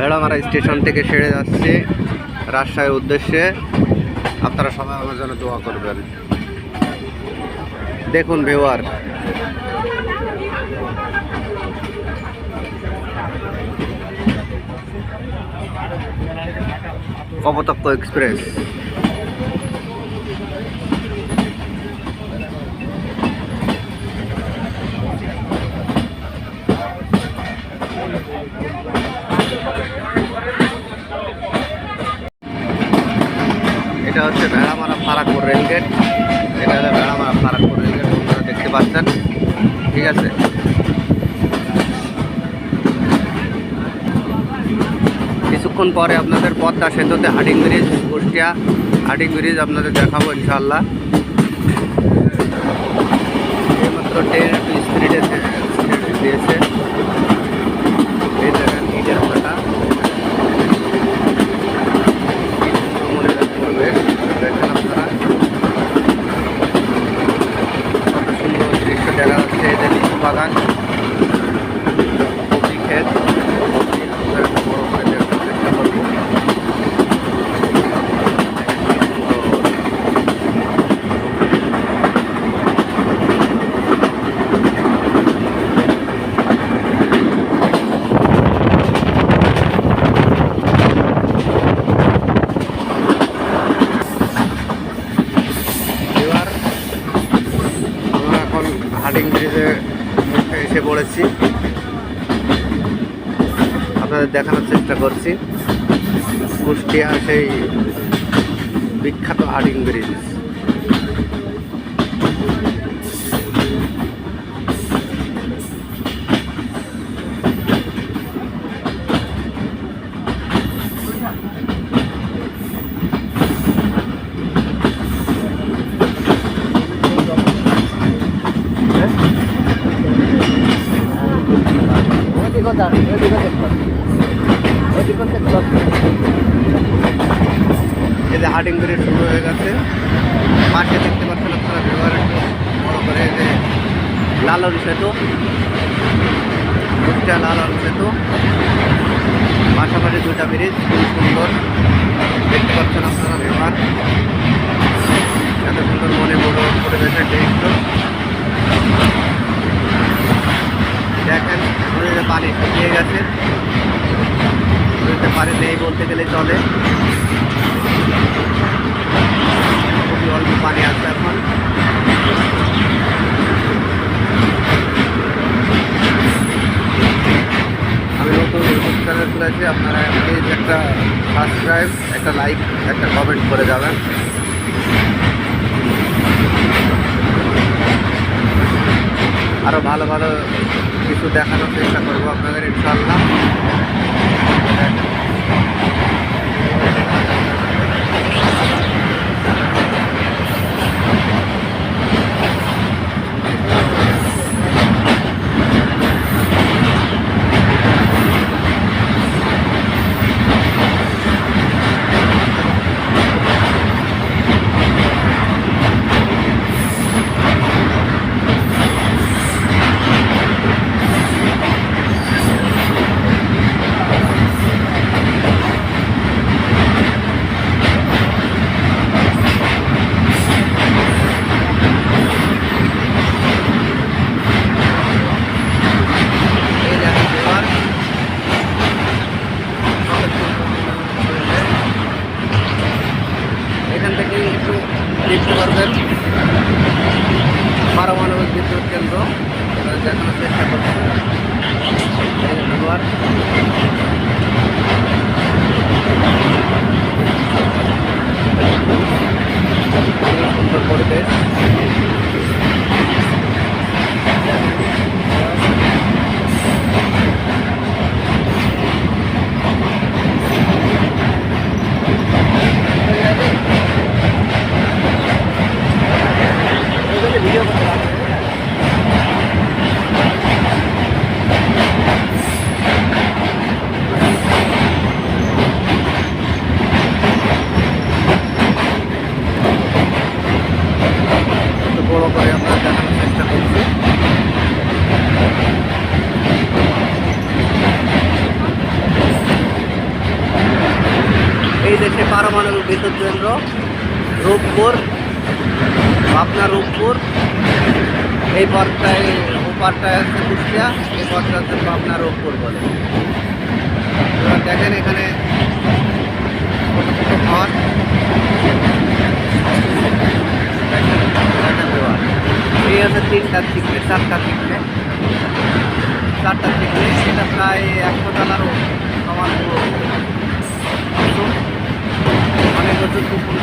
বেড়ামারা station থেকে সেরে যাচ্ছি রাজশাহীর উদ্দেশ্যে। আপনারা সবাই আমার জন্য দোয়া করবেন। দেখুন বেওয়ার কপতক্ষ এক্সপ্রেস। এটা হচ্ছে ভেড়ামারা ফারাকপুর রেলগেট এটা হচ্ছে ভেড়ামারা ফারাকপুর রেলগেট আপনারা দেখতে পাচ্ছেন। ঠিক আছে? কিছুক্ষণ পরে আপনাদের পদ্মা সেতুতে Hardinge bridge, Kushtia Hardinge bridge আপনাদের দেখাবো ইনশাল্লাহ এইমাত্র ট্রেন একটু স্পিডে দিয়েছে এই দেখেন ইটের ফাটা ভ্রমণের পরিবেশ দেখেন আপনারা কত সুন্দর দৃশ্য দেখা যাচ্ছে এটা লিচু বাগান কফি ক্ষেত কফি আপনারা একটু বড় করে দেখার চেষ্টা করব এবার আমরা এখন হাডিং ব্রিজে এসে পড়েছি আপনাদের দেখানোর চেষ্টা করছি। কুষ্টিয়া সেই বিখ্যাত হাডিং ব্রিজ। এই যে হাডিং ব্রিজ শুরু হয়ে গেছে পাশে দেখতে পাচ্ছেন আপনারা ব্যবহার বড় করে যে লালন সেতু কুষ্টিয়া লালন সেতু, পাশাপাশি দুটা ব্রিজ খুব সুন্দর। দেখতে পাচ্ছেন আপনারা ব্যবহার। এত সুন্দর মনে বড় পরিবেশের দৃশ্য দেখেন নদীতে পানি শুকিয়ে গেছে। নদীতে পানি নেই বলতে গেলে চলে। খুবই অল্প পানি আছে এখন। আমি নতুন চ্যানেল খুলেছি, আপনারা প্লিজ একটা সাবস্ক্রাইব একটা লাইক একটা কমেন্ট করে যাবেন। আরও ভালো ভালো কিছু দেখানোর চেষ্টা করব আপনাদের ইনশাল্লাহ YouTube que andó, pero ya দেখানোর চেষ্টা করছি এই দেশে পারমাণবিক বিদ্যুৎ কেন্দ্র, রূপপুর, পাবনা রূপপুর, এই পথটায় ওপারটায় আছে কুষ্টিয়া, এই পথটা হচ্ছে পাবনা রূপপুর বলে। দেখেন এখানে ছোটো ঘর। এই আছে তিনটা চিকলে চারটা চিকলে চারটা চিকলে সেটা প্রায় একশো ডলারও আমার। অনেক বছর পুকুর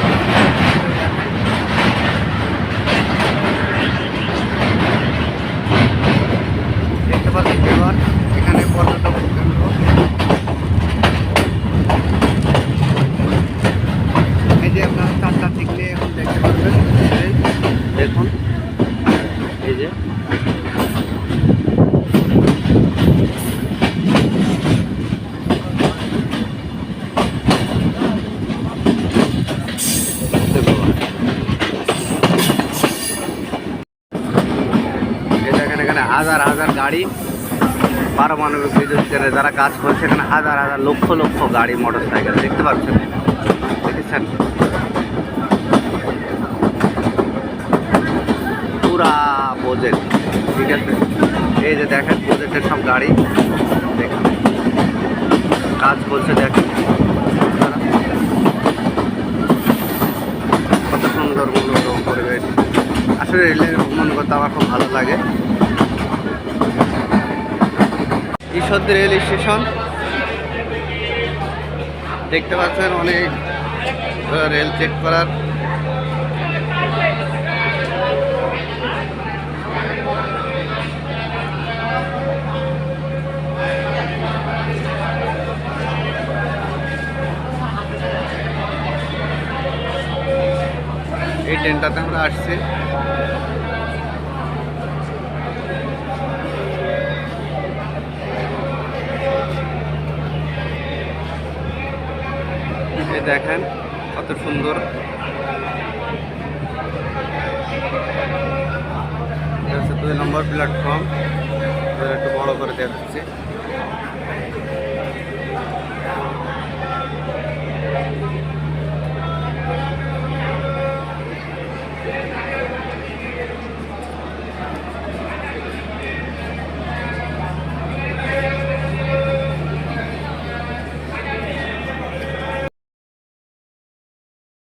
দেখতে পাচ্ছেন এবার এখানে পর্যটক কেন্দ্র এই যে আপনারা চারটা টিকলে এখন দেখতে পারবেন এই দেখুন এই যে দেখুন। এই দেখেন এখানে হাজার হাজার গাড়ি পারমাণবিক বিদ্যুৎ কেন্দ্রে যারা কাজ করছে, এখানে হাজার হাজার লক্ষ লক্ষ গাড়ি মোটর সাইকেল দেখতে পাচ্ছেন? দেখেছেন? পুরা প্রজেক্ট ঠিক আছে? এই যে দেখেন প্রজেক্টের সব গাড়ি। দেখেন। কাজ করছে, দেখেন। কত সুন্দর মনোরম পরিবেশ। আসলে রেলের ভ্রমণ করতে আমার খুব ভালো লাগে। Ishwardi rail station. দেখতে পাচ্ছেন অনেক রেল চেক করার। এই ট্রেনটাতে আমরা আসছি। এই দেখেন কত সুন্দর। দুই নম্বর প্ল্যাটফর্ম একটু বড় করে দেখাচ্ছি।